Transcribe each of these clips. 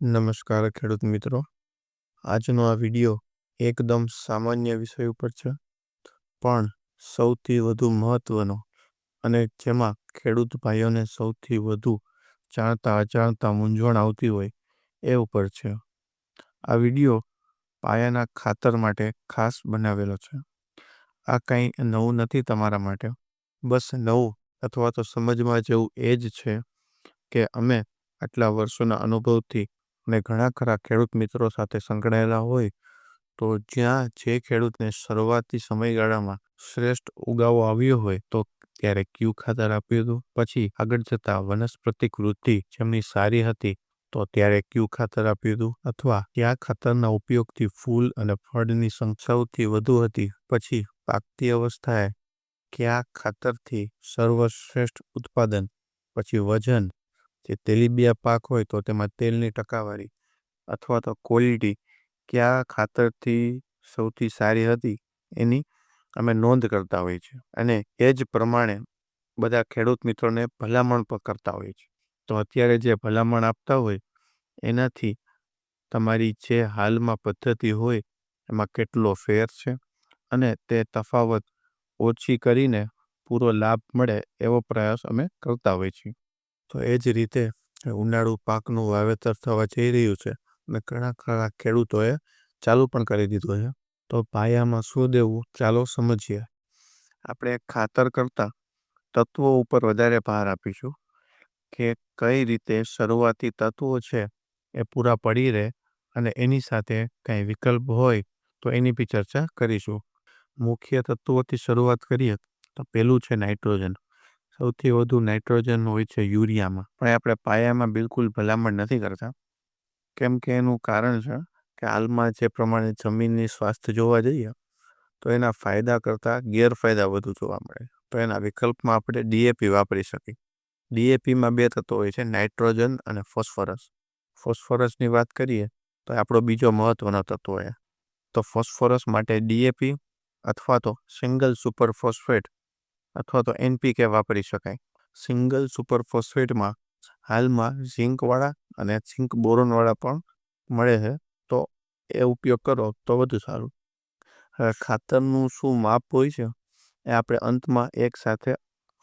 નમસ્કાર, ખેડૂત મિત્રો. આજનો આ વિડિયો એકદમ સામાન્ય વિષય ઉપર છે, પણ સૌથી વધુ મહત્વનો અને જેમાં ખેડૂત ભાઈઓને સૌથી વધુ જાણતા અજાણતા મૂંઝવણ આવતી હોય એ ઉપર છે. આ વિડિયો પાયાના ખાતર માટે ખાસ બનાવેલો છે. આ કંઈ નવું નથી તમારા માટે. બસ નવું અથવા તો સમજમાં જેવું એ જ છે કે અમે આટલા વર્ષોના અનુભવથી અને ઘણા ખરા ખેડૂત મિત્રો સાથે સંકળાયેલા હોય, તો જ્યાં જે ખેડૂતને શરૂઆતી સમયગાળામાં શ્રેષ્ઠ ઉગાવો આવ્યો હોય, તો ત્યારે ક્યુ ખાતર આપ્યું હતું? પછી આગળ જતા વનસ્પતિક વૃદ્ધિ જેમની સારી હતી, તો ત્યારે ક્યુ ખાતર આપ્યું હતું? અથવા કયા ખાતરના ઉપયોગથી ફૂલ અને ફળની સંખ્યા સૌથી વધુ હતી? પછી પાકતી અવસ્થાએ કયા ખાતરથી સર્વશ્રેષ્ઠ ઉત્પાદન? પછી વજન જે તેલીબિયા પાક હોય તો તેમાં તેલની ટકાવારી અથવા તો ક્વોલિટી કયા ખાતરથી સૌથી સારી હતી એની અમે નોંધ કરતા હોઈએ છીએ. અને એ જ પ્રમાણે બધા ખેડૂત મિત્રોને ભલામણ પણ કરતા હોઈએ છીએ. તો અત્યારે જે ભલામણ આપતા હોય એનાથી તમારી જે હાલમાં પદ્ધતિ હોય એમાં કેટલો ફેર છે અને તે તફાવત ઓછી કરીને પૂરો લાભ મળે એવો પ્રયાસ અમે કરતા હોઈએ છીએ. તો એ જ રીતે ઉનાળુ પાકનું વાવેતર થવા જઈ રહ્યું છે અને ઘણા ખરા ખેડૂતોએ ચાલુ પણ કરી દીધું છે. તો પાયામાં શું દેવું? ચાલો સમજીએ. આપણે ખાતર કરતાં તત્વો ઉપર વધારે ભાર આપીશું કે કઈ રીતે શરૂઆતી તત્વો છે એ પૂરા પડી રહે અને એની સાથે કંઈ વિકલ્પ હોય તો એની બી ચર્ચા કરીશું. મુખ્ય તત્વોથી શરૂઆત કરીએ તો પહેલું છે નાઇટ્રોજન. સૌથી વધુ નાઇટ્રોજન હોય છે યુરિયામાં. પણ આપણે પાયામાં બિલકુલ ભલામણ નથી કરતા. કેમ કે એનું કારણ છે કે હાલમાં જે પ્રમાણે જમીનની સ્વાસ્થ્ય જોવા જઈએ, તો એના ફાયદા કરતાં ગેરફાયદા વધુ જોવા મળે. તો એના વિકલ્પમાં આપણે ડીએપી વાપરી શકીએ. ડીએપીમાં બે તત્વો હોય છે, નાઇટ્રોજન અને ફોસ્ફરસ. ફોસ્ફરસની વાત કરીએ, તો આપણો બીજો મહત્વનો તત્વો છે તો ફોસ્ફરસ માટે ડીએપી અથવા તો સિંગલ સુપર ફોસ્ફેટ અથવા તો એનપીકે વાપરી શકાય. સિંગલ સુપર ફોસ્ફેટમાં હાલમાં ઝીંકવાળા અને ઝીંક બોરોનવાળા પણ મળે છે, તો એ ઉપયોગ કરો તો વધુ સારું. હવે ખાતરનું શું માપ હોય છે, એ આપણે અંતમાં એક સાથે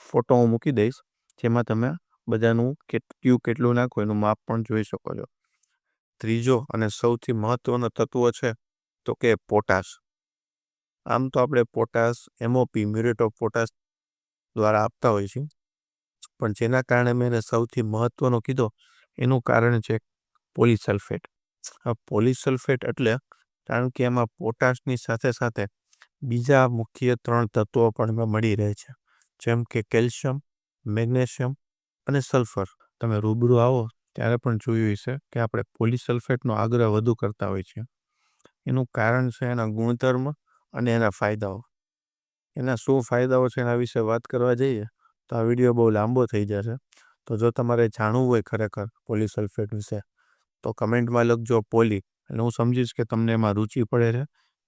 ફોટો હું મૂકી દઈશ, જેમાં તમે બધાનું કેટલું કેટલું નાખો એનું માપ પણ જોઈ શકો છો. ત્રીજો અને સૌથી મહત્વનો તત્વ છે, તો કે પોટાશ. આમ તો આપણે potash MOP muriate of potash દ્વારા આપતા હોય છે. પણ જેના કારણે મેં એને સૌથી મહત્વનો કીધો, એનું કારણ છે પોલીસલ્ફેટ. આ પોલીસલ્ફેટ એટલે કારણ કે એમાં પોટાશની સાથે સાથે બીજા મુખ્ય ત્રણ તત્વો પણ એમાં મળી રહે છે. જેમ કે કેલ્શિયમ, મેગ્નેશિયમ અને સલ્ફર. તમે રૂબરૂ આવો ત્યારે પણ જોયું હશે કે આપણે પોલિસલ્ફેટનો આગ્રહ વધુ કરતા હોય છે. એનું કારણ છે એના ગુણધર્મ અને એના ફાયદાઓ. એના શું ફાયદાઓ છે એના વિશે વાત કરવા જઈએ, તો આ વીડિયો બહુ લાંબો થઈ જશે. તો જો તમારે જાણવું હોય ખરેખર પોલીસલ્ફેટ વિશે, તો કમેન્ટમાં લખજો પોલી, એટલે હું સમજીશ કે તમને એમાં રુચિ પડે છે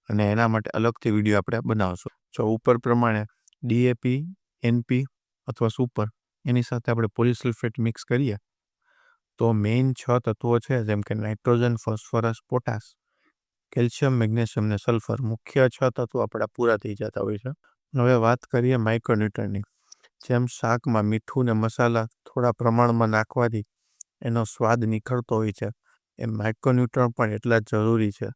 અને એના માટે અલગથી વીડિયો આપણે બનાવશું. જો ઉપર પ્રમાણે ડીએપી એનપી અથવા સુપર, એની સાથે આપણે પોલીસલ્ફેટ મિક્સ કરીએ, તો મેઇન છ તત્વો છે, જેમ કે nitrogen, phosphorus, potash, calcium, magnesium ને સલ્ફર. મુખ્ય છ તત્વો આપણા પૂરા થઈ જતા હોય છે. હવે વાત કરીએ માઇક્રોન્યુટ્રનની જેમ શાકમાં મીઠું ને મસાલા થોડા પ્રમાણમાં નાખવાથી એનો સ્વાદ નિખરતો હોય છે. એ માઇક્રોન્યુટ્રન પણ એટલા જરૂરી છે.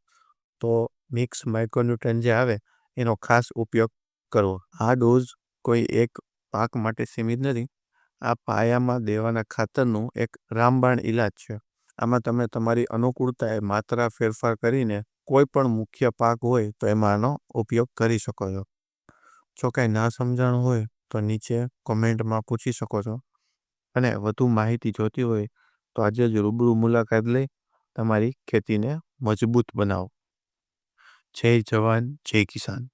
તો મિક્સ માઇક્રોન્યુટ્રન જે આવે, એનો ખાસ ઉપયોગ કરવો. આ ડોઝ કોઈ એક પાક માટે સીમિત નથી. આ પાયામાં દેવાના ખાતરનું એક રામબાણ ઇલાજ છે. આમાં તમે તમારી અનુકૂળતાએ માત્રા ફેરફાર કરીને કોઈ પણ મુખ્ય પાક હોય તો એમાં આનો ઉપયોગ કરી શકો છો. જો કાંઈ ના સમજાણું હોય, તો નીચે કોમેન્ટમાં પૂછી શકો છો. અને વધુ માહિતી જોતી હોય, તો આજે જ રૂબરૂ મુલાકાત લઈ તમારી ખેતીને મજબૂત બનાવો. જય જવાન, જય કિસાન.